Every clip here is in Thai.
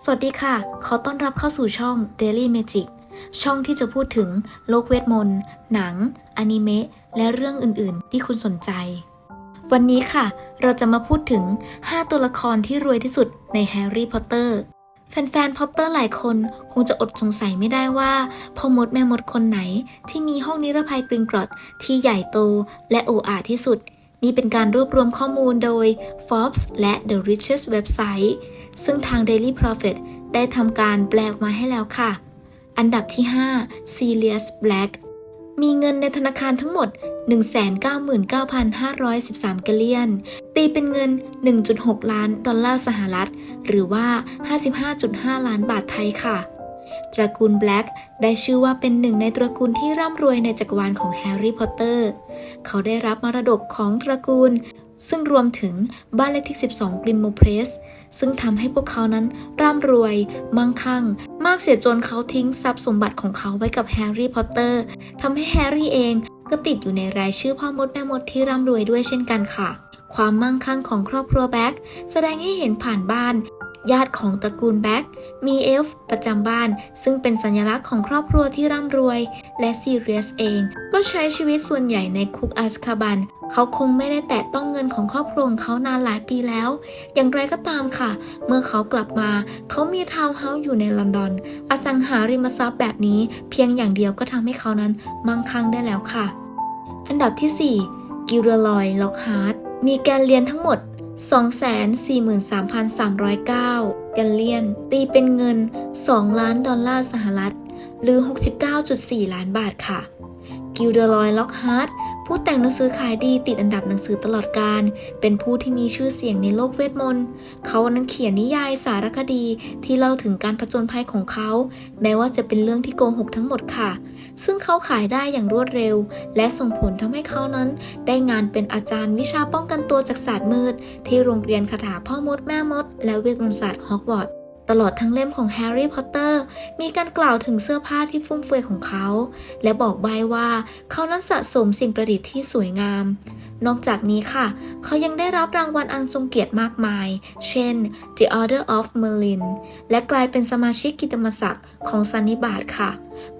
สวัสดีค่ะ ขอต้อนรับเข้าสู่ช่อง Daily Magic ช่องที่จะพูดถึงโลกเวทมนต์ หนัง อนิเมะ และเรื่องอื่น ๆ ที่คุณสนใจ วันนี้ค่ะ เราจะมาพูดถึง 5 ตัวละครที่รวยที่สุดในแฮร์รี่พอตเตอร์ แฟนๆ พอตเตอร์หลายคนคงจะอดสงสัยไม่ได้ว่าพ่อมดแม่มดคนไหน ที่มีห้องนิรภัยกริงกรอดที่ใหญ่โตและโออาที่สุด นี่เป็นการรวบรวมข้อมูลโดย Forbes และ The Richest Website ซึ่งทาง Daily Prophet ได้ทำการแปลออกมาให้แล้วค่ะ อันดับที่ 5 Sirius Black มีเงินในธนาคารทั้งหมด 199,513กาเลียน ตีเป็นเงิน 1.6 ล้านดอลลาร์สหรัฐ หรือว่า 55.5 ล้านบาทไทยค่ะ ตระกูลแบล็กได้ชื่อว่าเป็นหนึ่งในตระกูลที่ร่ำรวยในจักรวาลของแฮร์รี่พอตเตอร์ เขาได้รับมรดกของตระกูล ซึ่งรวมถึงบ้านเลขที่ 12กริมโมเพรส ซึ่งทำให้พวกเขานั้นร่ำรวย มั่งคั่ง มากเสียจนเขาทิ้งทรัพย์สมบัติของเขาไว้กับแฮร์รี่พอตเตอร์ทำให้แฮร์รี่เองก็ติดอยู่ในรายชื่อพ่อมดแม่มดที่ร่ำรวยด้วยเช่นกันค่ะ ความมั่งคั่งของครอบครัวแบ็กแสดงให้เห็นผ่านบ้าน ญาติของตระกูลแบ็กมีเอลฟ์ประจำบ้าน ซึ่งเป็นสัญลักษณ์ของครอบครัวที่ร่ำรวย และซีเรียสเอง ก็ใช้ชีวิตส่วนใหญ่ในคุกอาสคาบัน เขาคงไม่ได้แตะต้องเงินของครอบครัวของเขานานหลายปีแล้ว อย่างไรก็ตามค่ะ เมื่อเขากลับมา เขามีทาวน์เฮาส์อยู่ในลอนดอน อสังหาริมทรัพย์แบบนี้ เพียงอย่างเดียวก็ทำให้เขานั้นมั่งคั่งได้แล้วค่ะ อันดับที่ 4 กิลเดลอยล็อกฮาร์ดมีแกนเลียนทั้งหมด 243,309แกนเลียน ตีเป็นเงิน 2 ล้านดอลลาร์สหรัฐ หรือ 69.4 ล้านบาทค่ะ กิลเดลอยล็อกฮาร์ด ผู้แต่งหนังสือขายดีติดอันดับหนังสือตลอดการ เป็นผู้ที่มีชื่อเสียงในโลกเวทมนต์เขานั้นเขียนนิยายสารคดีที่เล่าถึงการผจญภัยของเขา แม้ว่าจะเป็นเรื่องที่โกหกทั้งหมดค่ะ ซึ่งเขาขายได้อย่างรวดเร็ว และส่งผลทำให้เขานั้น ได้งานเป็นอาจารย์วิชาป้องกันตัวจากศาสตร์มืด ที่โรงเรียนคาถาพ่อมดแม่มด และเวทมนต์ศาสตร์ฮอกวอตส์ ตลอดทั้งเล่มของแฮร์รี่พอตเตอร์มีการกล่าวถึงเสื้อผ้าที่ฟุ่มเฟือยของเขา และบอกใบว่าเขานั้นสะสมสิ่งประดิษฐ์ที่สวยงาม นอกจากนี้ค่ะ เขายังได้รับรางวัลอันทรงเกียรติมากมาย เช่น The Order of Merlin และกลายเป็นสมาชิกกิตติมศักดิ์ของซันนิบาตค่ะ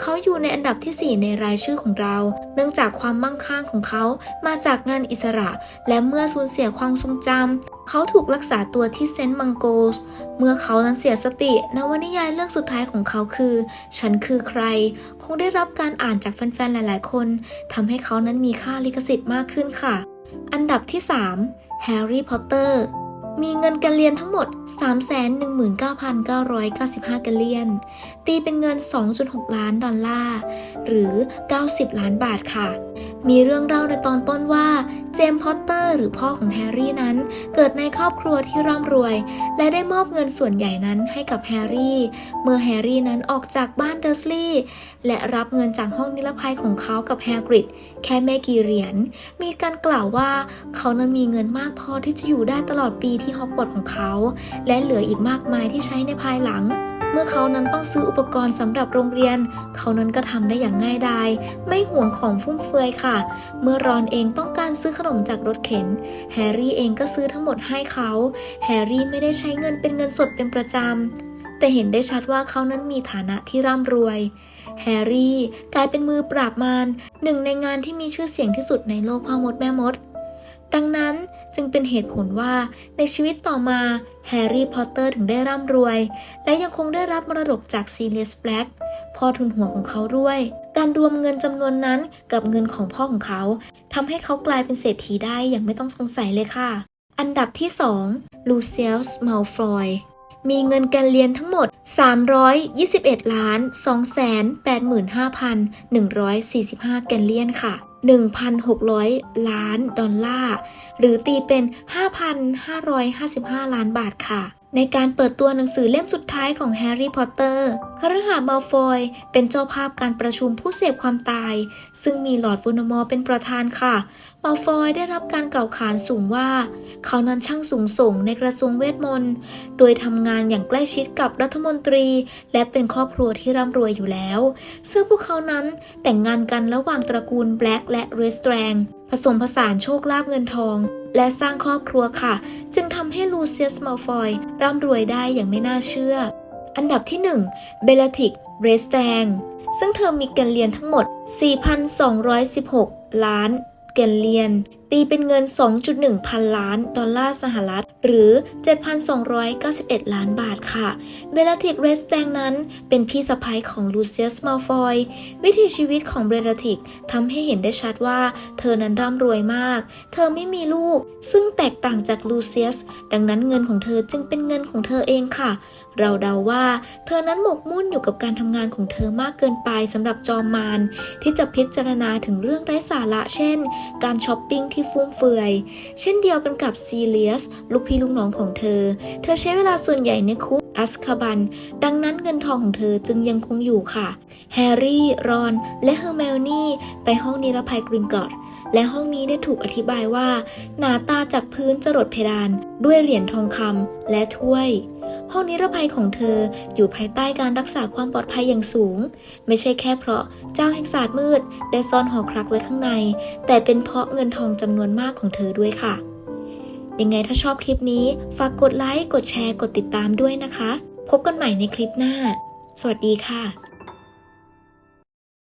เขาอยู่ในอันดับที่ 4 ในรายชื่อของเรา เนื่องจากความมั่งคั่งของเขามาจากงานอิสระ และเมื่อสูญเสียความทรงจำ เขาถูกรักษาตัวที่เซนต์มังโกส เมื่อเขานั้นเสียสตินวนิยายเรื่องสุดท้ายของเขาคือ ฉันคือใคร คงได้รับการอ่านจากแฟนๆ หลายๆ คนทำให้เขานั้นมีค่าลิขสิทธิ์มากขึ้นค่ะ อันดับที่ 3 แฮร์รี่ พอตเตอร์ มีเงินการเรียนทั้งหมด 319,995 กันเลียน ตีเป็นเงิน 2.6 ล้านดอลลาร์ หรือ 90 ล้านบาทค่ะ มีเรื่องเล่าในตอนต้นว่าเจมส์พอตเตอร์หรือพ่อของแฮร์รี่นั้น เกิดในครอบครัวที่ร่ำรวย และได้มอบเงินส่วนใหญ่นั้นให้กับแฮร์รี่ เมื่อแฮร์รี่นั้นออกจากบ้านเดอร์สลีย์และรับเงินจากห้องนิรภัยของเขากับแฮกริดแค่ไม่กี่เหรียญ มีการกล่าวว่าเขานั้นมีเงินมากพอที่จะอยู่ได้ตลอดปีที่ฮอกวอตส์ของเขา และเหลืออีกมากมายที่ใช้ในภายหลัง เมื่อเขานั้นต้องซื้ออุปกรณ์สำหรับโรงเรียน เขานั้นก็ทำได้อย่างง่ายดายไม่ห่วงของฟุ่มเฟือยค่ะ เมื่อรอนเองต้องการซื้อขนมจากรถเข็น แฮร์รี่เองก็ซื้อทั้งหมดให้เขา แฮร์รี่ไม่ได้ใช้เงินเป็นเงินสดเป็นประจำ แต่เห็นได้ชัดว่าเขานั้นมีฐานะที่ร่ำรวยแฮร์รี่กลายเป็นมือปราบมารหนึ่งในงานที่มีชื่อเสียงที่สุดในโลกพ่อมดแม่มด ดังนั้นจึงเป็นเหตุผลว่าในชีวิตต่อมาแฮร์รี่พอตเตอร์ถึงได้ร่ำรวย และยังคงได้รับมรดกจากซีเรียสแบล็กพ่อทุนหัวของเขาด้วย การรวมเงินจำนวนนั้นกับเงินของพ่อของเขาทำให้เขากลายเป็นเศรษฐีได้อย่างไม่ต้องสงสัยเลยค่ะ อันดับที่ 2 ลูเซียสมาลฟอย มีเงินการเรียนทั้งหมด 321ล้าน285,145 แกนเลียนค่ะ 1,600 ล้านดอลลาร์ หรือตีเป็น 5,555 ล้านบาทค่ะ ในการเปิดตัวหนังสือเล่มสุดท้ายของแฮร์รี่พอตเตอร์คฤหาสน์มัลฟอยเป็นเจ้าภาพการประชุมผู้เสพความตาย ซึ่งมีลอร์ดโวนมอร์เป็นประธานค่ะมัลฟอยได้รับการกล่าวขานสูงว่า เขานั้นช่างสูงส่งในกระทรวงเวทมนต์ โดยทำงานอย่างใกล้ชิดกับรัฐมนตรี และเป็นครอบครัวที่ร่ำรวยอยู่แล้ว ซึ่งพวกเขานั้นแต่งงานกันระหว่างตระกูลแบล็กและเรสแตรงผสมผสานโชคลาภเงินทองและสร้างครอบครัวค่ะ จึงำให้ลูเซียสมัลฟอยร่ำรวยได้อย่างไม่น่าเชื่อ อันดับที่ 1 เบลติกเรสแตงซึ่งเธอมีเงินเลียนทั้งหมด 4,216 ล้าน เกนเลียน ตีเป็นเงิน 2.1 พันล้าน ดอลลาร์สหรัฐ หรือ 7,291 ล้านบาทค่ะ เบลติกเรสแตงนั้นเป็นพี่สะใภ้ของลูเซียสมาฟอย วิถีชีวิตของเบลติกทำให้เห็นได้ชัดว่า เธอนั้นร่ำรวยมาก เธอไม่มีลูก ซึ่งแตกต่างจากลูเซียส ดังนั้นเงินของเธอจึงเป็นเงินของเธอเองค่ะ เราเดาว่า เธอนั้นหมกมุ่นอยู่กับการทำงานของเธอมากเกินไปสำหรับจอมมานที่จะพิจารณาถึงเรื่องไร้สาระเช่น การช้อปปิ้งที่ฟุ่มเฟือย เช่นเดียวกันกับซีเลียส ลูกพี่ลูกน้องของเธอ เธอใช้เวลาส่วนใหญ่ในคุกอัสคาบัน ดังนั้นเงินทองของเธอจึงยังคงอยู่ค่ะ แฮร์รี่ รอน และเฮอร์เมลนี่ไปห้องนิรภัยกริงกรอดและห้องนี้ได้ถูกอธิบายว่า หนาตาจากพื้นจรดเพดาน ด้วยเหรียญทองคำและถ้วย ห้องนิรภัยของเธออยู่ภายใต้การรักษาความปลอดภัยอย่างสูง ไม่ใช่แค่เพราะเจ้าแห่งศาสตร์มืด ได้ซ่อนหอครักไว้ข้างใน แต่เป็นเพราะเงินทองจำนวนมากของเธอด้วยค่ะ ยังไงถ้าชอบคลิปนี้ ฝากกดไลค์ กดแชร์ กดติดตามด้วยนะคะ พบกันใหม่ในคลิปหน้า สวัสดีค่ะ